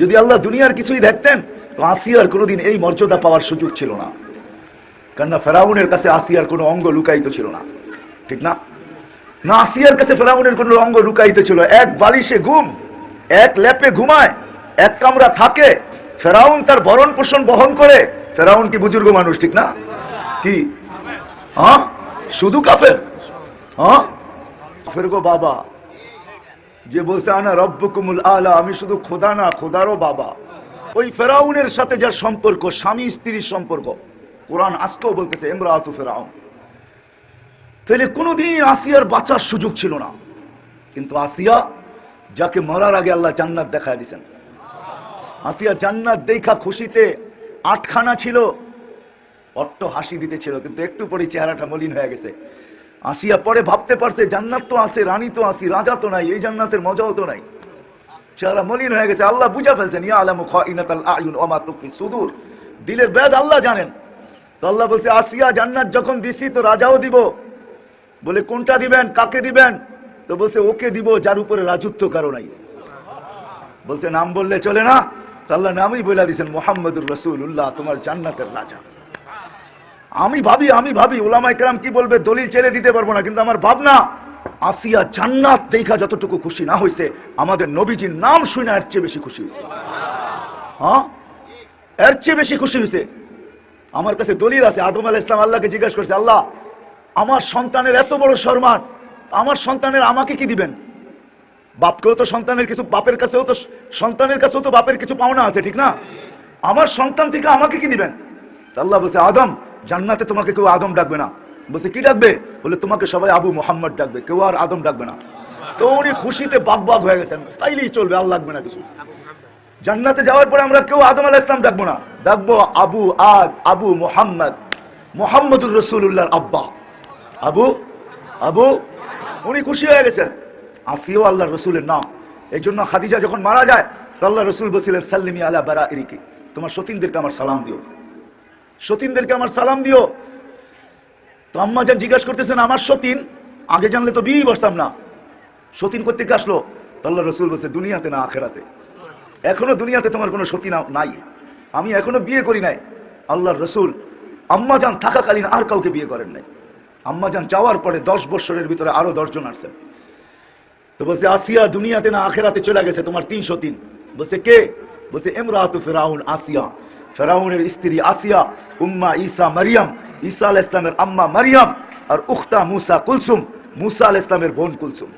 যদি আল্লাহ দুনিয়ার কিছুই দেখতেন, তো আসিয়ার কোনোদিন এই মর্যাদা পাওয়ার সুযোগ ছিল না। কেননা ফেরাউনের কাছে আসিয়ার কোনো অঙ্গ লুকায়িত ছিল না। ঠিক না? না, আসিয়ার কাছে ফেরাউনের কোনো অঙ্গ লুকায়িত ছিল এক বালিশে ঘুম, এক ল্যাপে ঘুমায়, এক কামরা থাকে, ফেরাউন তার ভরণ পোষণ বহন করে। ফেরাউন কি বুজুর্গ মানুষ, ঠিক না? কি? হ্যাঁ শুধু কাফের? হ্যাঁ কাফের গো বাবা। যে বলছে, আনা রব্বকুমুল আলা আমি শুধু খোদা না, খোদারও বাবা। ওই ফেরাউনের সাথে যার সম্পর্ক, স্বামী স্ত্রীর সম্পর্ক, কোরআন আজকেও বলতেছে এমরাতু ফেরাউন। তাহলে কোনোদিন আসিয়ার বাঁচার সুযোগ ছিল না। কিন্তু আসিয়া, যাকে মরার আগে আল্লাহ জান্নাত দেখায় দিয়েছেন আসিয়া জান্নাত দেখা খুশিতে আটখানা ছিল, অট্ট হাসি দিতেছিল কিন্তু একটু পরে চেহারাটা মলিন হয়ে গেছে। আসিয়া পরে ভাবতে পারছে, জান্নাত তো আছে, রানী তো আসি রাজা তো নাই, এই জান্নাতের মজাও তো নাই। চেহারা মলিন হয়ে গেছে, আল্লাহ বুঝা ফেলছেন, ইয়া আয়ুন সুদূর। দিলের বেদ আল্লাহ জানেন। তো আল্লাহ বলছে, আসিয়া জান্নাত যখন দিছি তো রাজাও দিব। বলে, কোনটা দিবেন, কাকে দিবেন? তো বলছে, ওকে দিব, যার উপরে রাজত্ব কারও নাই। বলছে, নাম বললে চলে না? তো আল্লাহ নামই বলে দিয়েছেন মোহাম্মদুর রসুল্লাহ তোমার জান্নাতের রাজা। আমি ভাবি আমি ভাবি ওলামা একরাম কি বলবে? দলিল চেলে দিতে পারব না, কিন্তু আমার ভাবনা, আসিয়া জান্নাত দেখা যতটুকু খুশি না হয়েছে আমাদের নবীজির নাম শুনে এর চেয়ে বেশি খুশি হয়েছে হ্যাঁ? এর চেয়ে বেশি খুশি হয়েছে আমার কাছে দলিল আছে, আদম আল ইসলাম আল্লাহকে জিজ্ঞাসা করছে, আল্লাহ, আমার সন্তানের এত বড় সম্মান, আমার সন্তানের আমাকে কি দিবেন? বাপকেও তো সন্তানের কিছু, বাপের কাছেও তো, সন্তানের কাছেও তো বাপের কিছু পাওনা আছে, ঠিক না? আমার সন্তান থেকে আমাকে কি দিবেন? আল্লাহ বলছে, আদম জান্নাতে তোমাকে কেউ আদম ডাকবে না। বলছে কি ডাকবে? বলে তোমাকে সবাই আবু মোহাম্মদ ডাকবে কেউ আর আদম ডাকবে না। তো উনি খুশিতে বাগ বাগ হয়ে গেছেন। তাইলেই চলবে আর লাগবে না কিছু। জান্নাতে যাওয়ার পরে আমরা কেউ আদম আলাহ ইসলাম ডাকবো না। ডাকবো আবু আদ আবু মোহাম্মদ মোহাম্মদুর রসুল্লাহর আব্বা। আবু আবু উনি খুশি হয়ে গেছেন। আসিও আল্লাহ রসুলের নাম। এই জন্য খাদিজা যখন মারা যায় তো আল্লাহ রসুল বলছিলেন সাল্লিমি আলা বারা ইরিকি তোমার সতীনদেরকে আমার সালাম দিও। সতীনদেরকে আমার সালাম দিও। তো আম্মা যান জিজ্ঞাসা করতেছেন, আমার সতীন? আগে জানলে তো বিয়েই বসতাম না। সতীন করতে আসলো? আল্লাহ রসুল বলছে, দুনিয়াতে না আখেরাতে। এখনও দুনিয়াতে তোমার কোনো সতী নাই। আমি এখনও বিয়ে করি নাই। আল্লাহর রসুল, আম্মা যান থাকাকালীন আর কাউকে বিয়ে করেন নাই। আম্মা যান যাওয়ার পরে দশ বৎসরের ভিতরে আরও দশজন আসছেন। তো বলছে, আসিয়া দুনিয়াতে না আখেরাতে চলে গেছে তোমার তিনশো তিন বলছে, কে? বলছে, এমরাতু ফেরাউন, আসিয়া। ফেরাউনের স্ত্রী আসিয়া, উম্মা ঈসা মারিয়াম, ঈসা আল ইসলামের আম্মা মারিয়াম আর উখতা মুসা কুলসুম, মুসা আল ইসলামের বোন কুলসুম।